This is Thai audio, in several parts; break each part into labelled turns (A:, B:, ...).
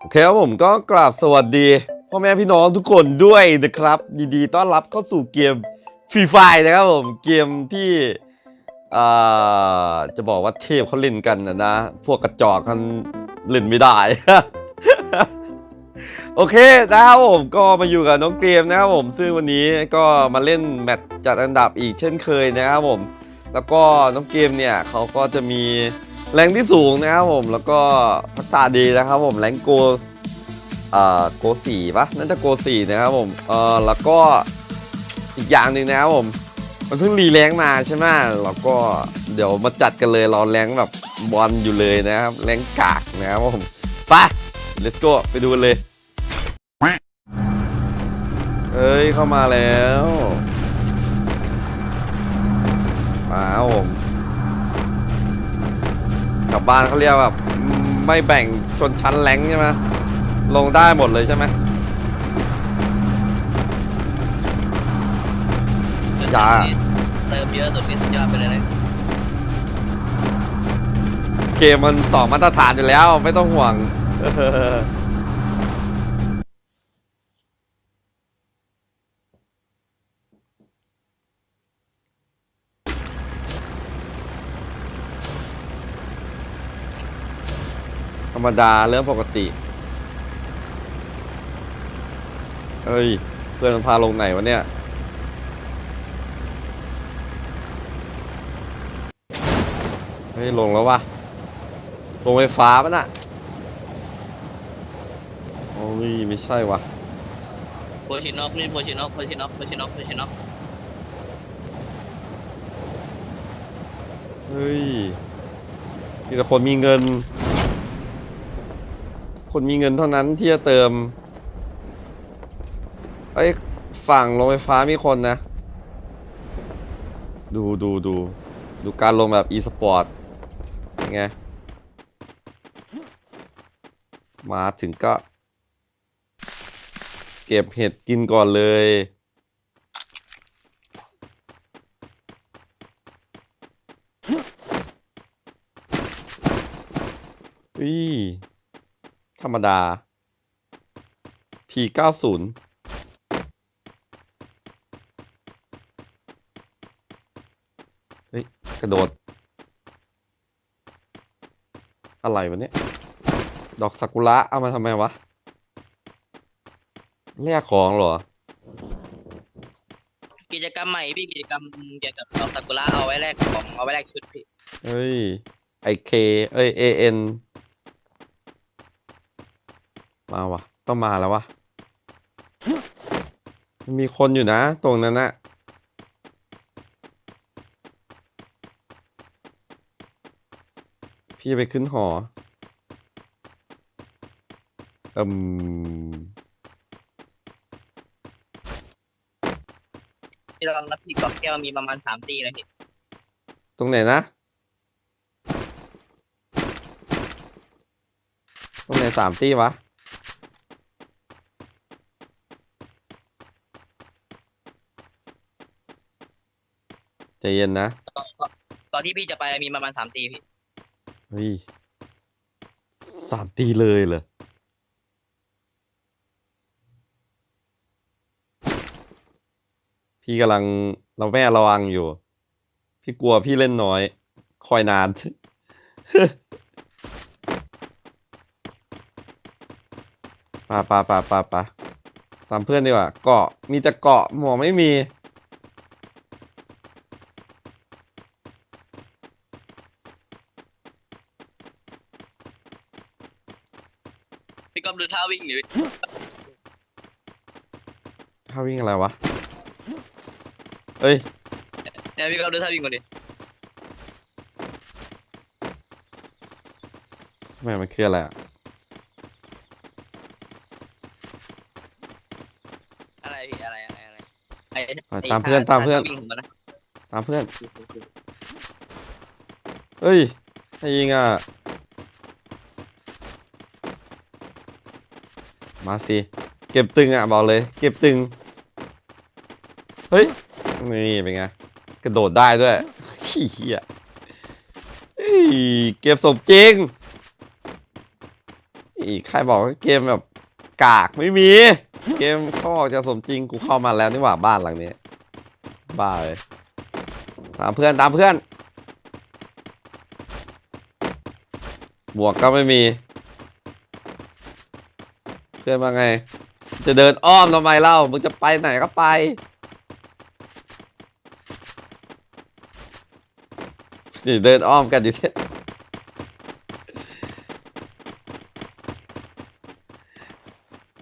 A: โอเคครับผมก็กราบสวัสดีพ่อแม่พี่น้องทุกคนด้วยนะครับดีๆต้อนรับเข้าสู่เกมฟรีไฟนะครับผมเกมที่อ่าจะบอกว่าเทพเขาเล่นกันนะนะ พวกกระจอกกันเล่นไม่ได้ โอเคนะครับผมก็มาอยู่กับน้องเกมนะครับผมซึ่งวันนี้ก็มาเล่นแมตช์จัดอันดับอีกเช่นเคยนะครับผม แล้วก็น้องเกมเนี่ยเขาก็จะมี แรงที่สูงนะครับผมแล้วก็ทักษะดีนะครับผมแรงโกเอ่อโกสี่ปะน่าจะโกสี่นะครับผมเอ่อแล้วก็อีกอย่างหนึ่งนะครับผมมันเพิ่งรีแรงมาใช่ไหมแล้วก็เดี๋ยวมาจัดกันเลยราแรงแบบบอลอยู่เลยนะครับแรงกากนะครับผมไป let's go ไปดูกันเลยเอ้ยเข้ามาแล้วมาครับผม กลับบ้านเขาเรียกแบบไม่แบ่งชนชั้นแรงใช่ไหมลงได้หมดเลยใช่ไหมอย่า
B: เติมเยอะสุดนี่สุดยอดไปเลยนะ
A: เกมมันสองมาตรฐานอยู่แล้วไม่ต้องห่วง รรมดาเรื่องปกติ เฮ้ย เพื่อนมันพาลงไหนวะเนี่ย เฮ้ย ลงแล้ววะลงไฟฟ้าปะน่ะ โอ้ย ไม่ใช่วะ
B: โพชินอกนี่โพชินอกโพชินอกโพชินอกโพชินอก
A: เฮ้ยมีแต่คนมีเงิน คนมีเงินเท่านั้นที่จะเติมไอ้ฝั่งลงไฟฟ้ามีคนนะ ดูดูดูดูการลงแบบ e-sport ยังไง มาถึงก็ เก็บเห็ดกินก่อนเลยอุ้ย รรมดา P90 เฮ้ย กระโดด อะไรวะเนี่ย ดอกซากุระเอามาทำไมวะแลกของเหรอ
B: กิจกรรมใหม่พี่กิจกรรมเกี่ยวกับดอกซากุระเอาไว้แลกของเอาไว้แลกชุดพี่
A: เฮ้ย ไอเคเอ้ยเอเอ็น มาวะต้องมาแล้ววะมีคนอยู่นะ ตรงนั้นนะพี่ไปขึ้นหออืม
B: ที่เรานับพี่กอบแก้วมีประมาณสามตีนะพี่
A: ตรงไหนนะ ตรงไหนสามตี้วะ เย็นนะ
B: ตอนตอนที่พี่จะไปมีประมาณสามตีพี่
A: เฮ้ยสามตีเลยเหรอพี่กำลังเราแม่ระวังอยู่ พี่กลัวพี่เล่นน้อย คอยนานปาปาปาปาปาตามเพื่อนดีกว่า เกาะมีแต่เกาะหมวกไม่มี
B: พี่กอบดูท่า วิ่งหนิ
A: ถ้าวิ่งอะไรวะเอ้ย
B: เนี่ยพี่กอบดูท่าวิ่งก่อนดิ
A: ทำไมมันคืออะไรอะ
B: อะไรพี่อะไรอะไรอะไรไอ้
A: ไปตามเพื่อนตามเพื่อน
B: ท่วิ่งของมันนะ
A: ตามเพื่อนเอ้ยให้ยิงอะ มาสิ เก็บตึงอะบอกเลย เก็บตึง เฮ้ย นี่เป็นไง กระโดดได้ด้วยขี้เหี้ยเฮ้ยเก็บศพจริง อีกใครบอกว่าเกมแบบกากไม่มี เกมเขาออกจะสมจริงกูเข้ามาแล้วนี่หว่าบ้านหลังนี้ บ้าเลยตามเพื่อนตามเพื่อน หมวกก็ไม่มี พื่อนมาไง จะเดินอ้อมทำไมเล่า มึงจะไปไหนก็ไปสิเดินอ้อมกันอยู่เท่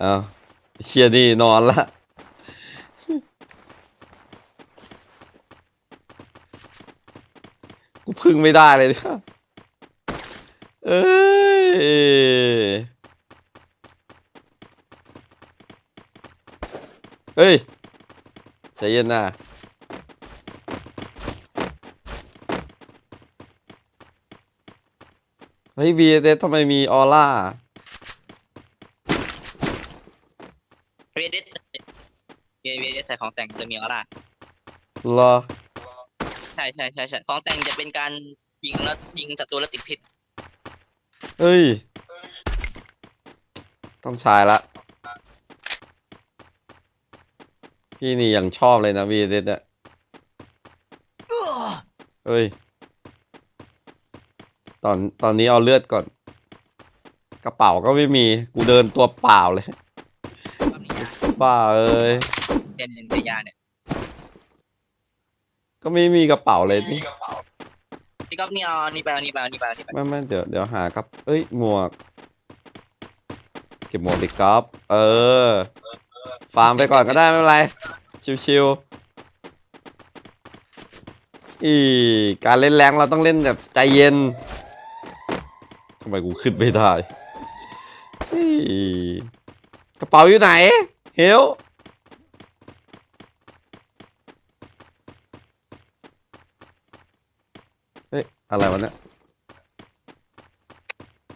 A: เอาเชียร์นี่นอนละกูพึ่งไม่ได้เลยเนี่ยเอ้ย เฮ้ยใจเย็นนะเฮ้ยวีเดทำไมมีออร่า
B: เวเดสเวเดสใส่ของแต่งจะมีออร่า
A: เหรอ
B: ใช่ใช่ใช่ใช่ของแต่งจะเป็นการยิงแล้วยิงศัตรูแล้วติดพิษ
A: เฮ้ย ต้องใช้ละ พี่นี่ยังชอบเลยนะวีเดทเนี่ยเฮ้ย ตอนตอนนี้เอาเลือดก่อน กระเป๋าก็ไม่มี กูเดินตัวเปล่าเลย
B: รอบนี้ยา
A: บ้าเอ้ย
B: เด่นเด่นแต่ยาเนี่ย
A: ก็ไม่มีกระเป๋าเลยนี่
B: พี่ก๊อฟนี่เอานี่ไปเอานี่ไปเอานี่ไปเอานี่ไป
A: ไม่ไม่เดี๋ยวเดี๋ยวหาครับ เอ้ยหมวก เก็บหมวกดิครับ เออ ฟาร์มไปก่อนก็ได้ไม่เป็นไร ชิวๆอีการเล่นแรงเราต้องเล่นแบบใจเย็นทำไมกูขึ้นไม่ได้อีกระเป๋าอยู่ไหน เฮลเฮ้ยอะไรวะเนี่ย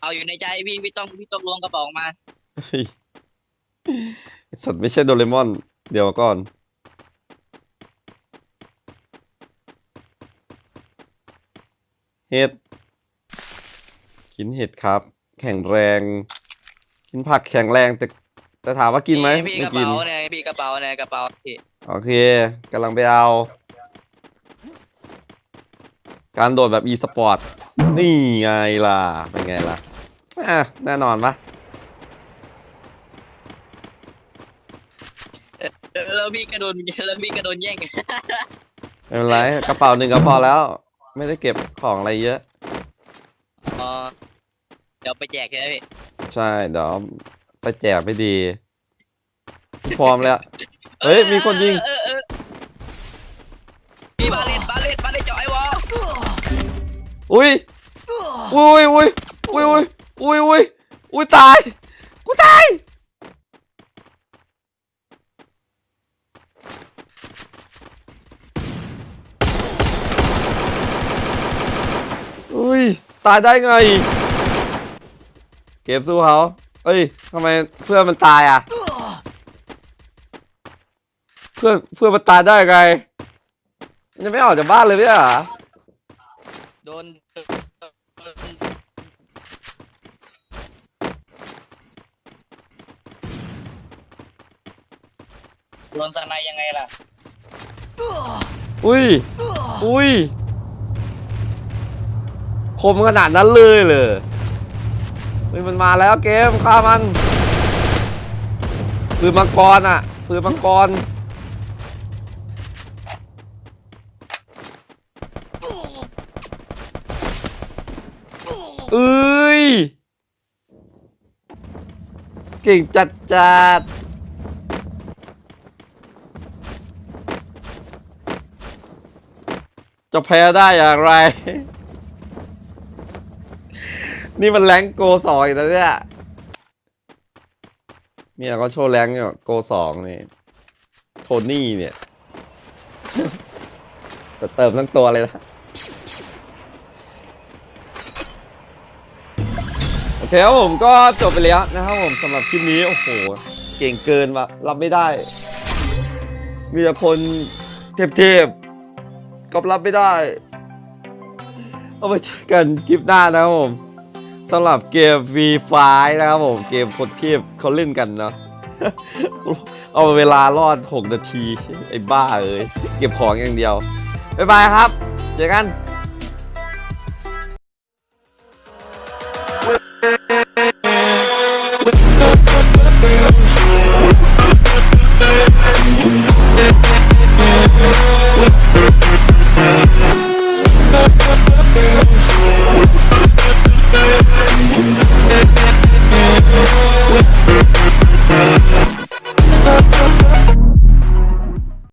B: เอาอยู่ในใจพี่พี่ต้องพี่ต้องล้วงกระเป๋าออกมา
A: เฮ้ยไอ้ สัตว์ไม่ใช่โดเรมอน เดี๋ยวก่อน เห็ด กินเห็ดครับ แข็งแรง กินผักแข็งแรงแต่แต่ถามว่ากินไหม
B: พี่
A: ไม่
B: กระ
A: กิน
B: เป๋าเนี่ยพี่กระเป๋าเนี่ยกระเป๋าพี่
A: โอเคกำลังไปเอา การโดดแบบ e-sport นี่ไงล่ะ เป็นไงล่ะอะแน่นอนปะ
B: แล้วพี่กระโดนแล้วพี่กระโดนแย่ง
A: ไม่เป็นไรกระเป๋าหนึ่งก็พอแล้ว ไม่ได้เก็บของอะไรเยอะ
B: อ๋อเดี๋ยวไปแจกใช่ไหมพี่
A: ใช่เดี๋ยวไปแจกไม่ดีพร้อมแล้วเฮ้ยมีคนยิง
B: เออเออเออพี่บาเลตบาเลตบาเลตจ่อยวอ
A: อุ้ยอุ้ยอุ้ยอุ้ยอุ้ยอุ้ยอุ้ยอุ้ยตายกูตาย อุ้ย ตายได้ไง เก็บสู้เขาเอ้ยทำไมเพื่อนมันตายอะ เพื่อนเพื่อนมันตายได้ไงมันจะไม่ออกจากบ้านเลยเนี่ยเหรอ
B: โดนโดนสไนยังไงล่ะ
A: อุ้ย อุ้ย คมขนาดนั้นเลยเลยเฮ้ยมันมาแล้วเกมฆ่ามันปืนมังกรอะปืนมังกรเอ้ยเก่งจัดจัดจะแพ้ได้อย่างไร นี่มันแรงโกสองอีกแล้วเนี่ยเนี่ยก็โชว์แรงอยู่โกสองนี่โทนี่เนี่ยแต่เติมทั้งตัวเลยนะโอเคครับผมก็จบไปแล้วนะครับผมสำหรับคลิปนี้โอ้โหเก่งเกินว่ะรับไม่ได้ มีแต่คนเทพๆก็รับไม่ได้ เอาไปเจอกันคลิปหน้านะครับผม สำหรับเกม v ีไฟนะครับผมเกมคนเทพเขาเล่นกันเนาะเอาเวลารอด 6 นาที ไอ้บ้าเอ้ยเก็บของอย่างเดียว บ๊ายบายครับ เจอกัน